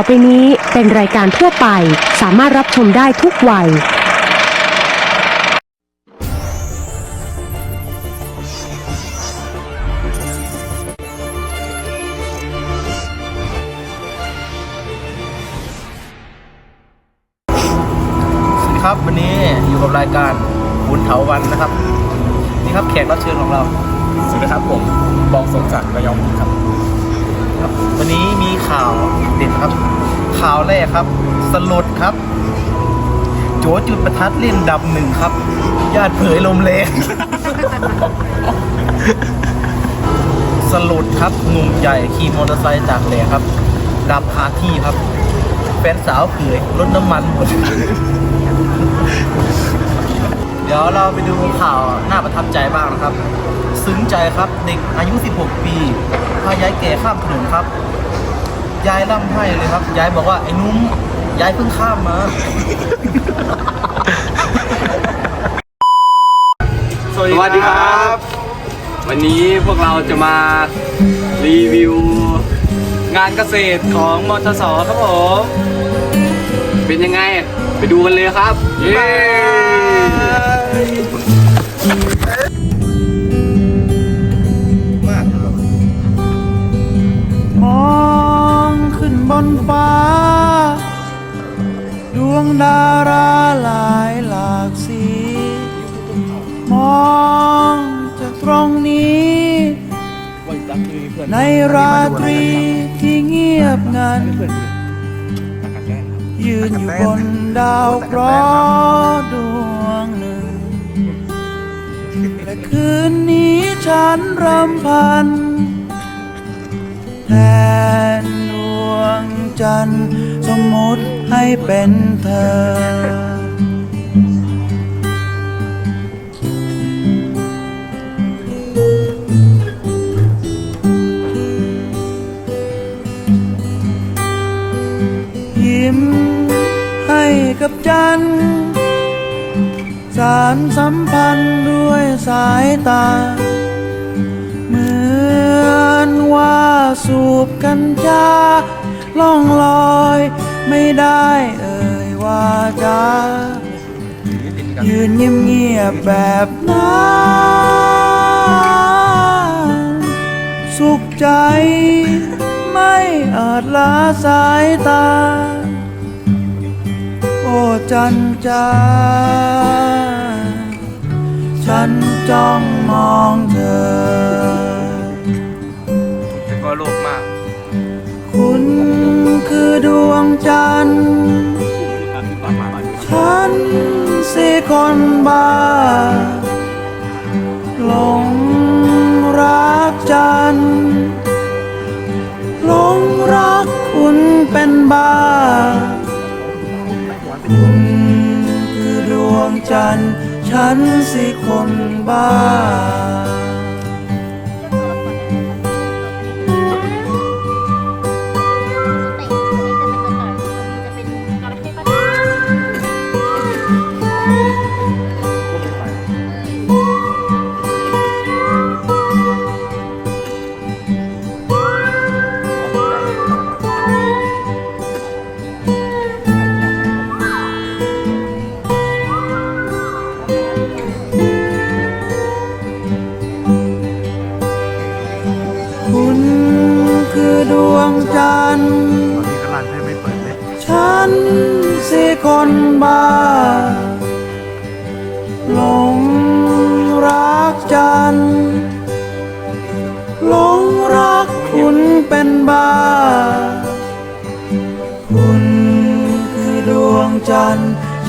ต่อไปนี้เป็นรายการทั่วไป สามารถรับชมได้ทุกวัย สวัสดีครับวันนี้อยู่กับรายการบุญเถาวันนะครับ นี่ครับแขกรับเชิญของเราสวัสดีครับผมบองสมศักดิ์ระยองครับครับ วันนี้มีข่าวเด็ดครับ ข่าวแรกครับ สลดครับ โจจุดประทัดเล่นดับหนึ่งครับ ญาติเผยลมแรงสลดครับหนุ่มใหญ่ขี่มอเตอร์ไซค์จากแหลครับ ดับคาที่ครับแฟนสาวเผยรถน้ำมันหมด เดี๋ยวเราไปดูข่าวน่าประทับใจบ้างนะครับ ซึ้งใจครับเด็กอายุ 16 ปี พายายแก่ข้ามถนนครับ ยายร่ำให้เลยครับ ยายบอกว่าไอ้นุ่มยายเพิ่งข้ามมา สวัสดีครับ วันนี้พวกเราจะมารีวิว งานเกษตรของมทสครับผม เป็นยังไง ไปดูกันเลยครับ เย้ นฟ้า ดวงดาราหลายหลากสี มองจากตรงนี้ ในราตรีที่เงียบงัน ยืนอยู่บนดาวเคราะห์ดวงหนึ่ง และคืนนี้ฉันรำพัน แทน จันทร์สมมติให้เป็นเธอยิ้มให้กับจัน สารสัมพันธ์ด้วยสายตา เหมือนว่าสูบกัญชา ล่องลอย ไม่ได้เอ่ยว่าจายืนเงียบๆแบบนั้นสุขใจ ไม่อาจละสายตา โอ้จันจาฉันจ้องมองเธอ คือดวงจันทร์ ฉันสิคนบ้าหลงรักจันทร์หลงรักคุณเป็นบ้า คุณคือดวงจันทร์ ฉันสิคนบ้า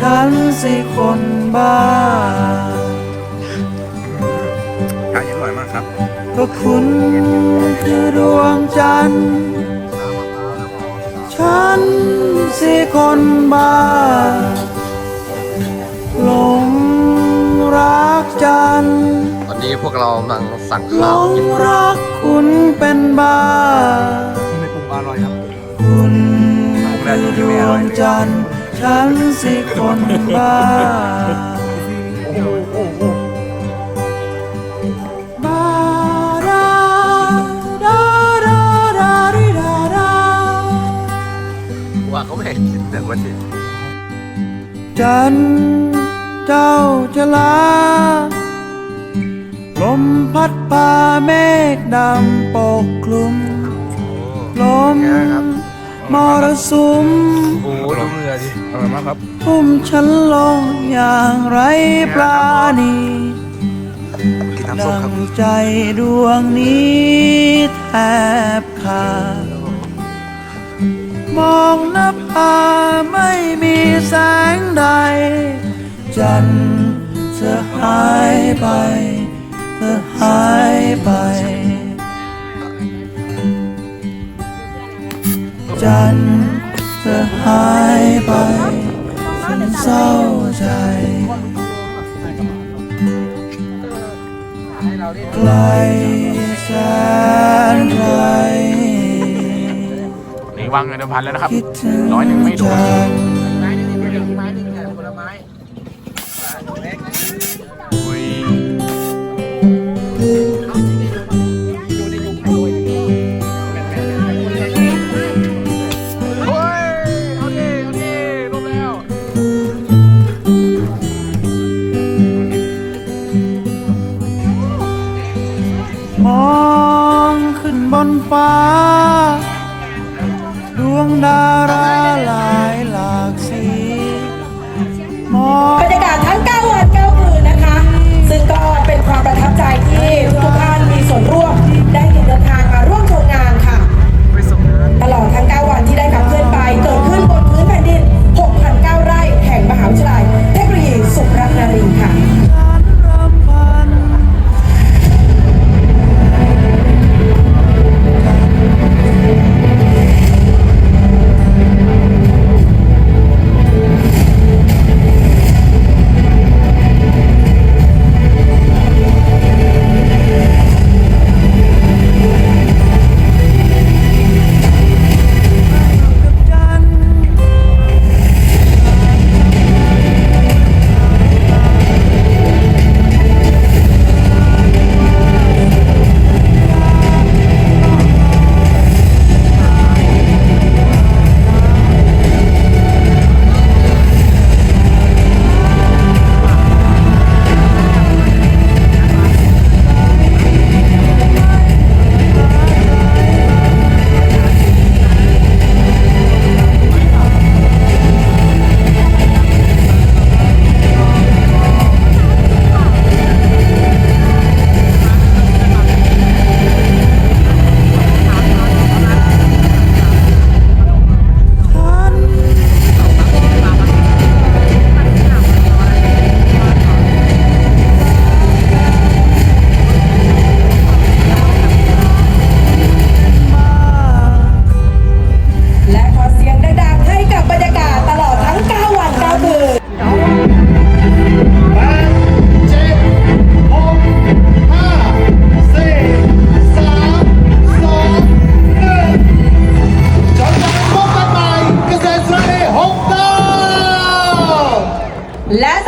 ฉันสิคนบ้าขายยังอร่อยมากครับ ก็คุณคือดวงจันทร์ฉันสิคนบ้าหลงรักจันทร์ตอนนี้พวกเรากำลังสั่งหลข้าวงกินรักคุณเป็นบ้า ไม่ปรุงอร่อยครับ คุณคือดวงจันทร์ ฉันสิคนบ้า บาดาดาดาดาดิดาดาว่าเขาไม่ให้กินแต่วันนี้จันเจ้าจะลา ลมพัดพาเมฆดำปกคลุม ลม มรสุมโอ้ดูมือดิอร่อยมากครับทุ่มฉันลงอย่างไรปราณีกินน้ำส้มดัครับงใจดวงนี้แทบขาดมองหน้าผาไม่มีแสงใด จันทร์เธอหายไป เธอหายไป จันจะหายไปฉันเศร้าใจไกลแสนไกลนี่วางเงินเดิมพันแล้วนะครับร้อยหนึ่งไม่โดน Las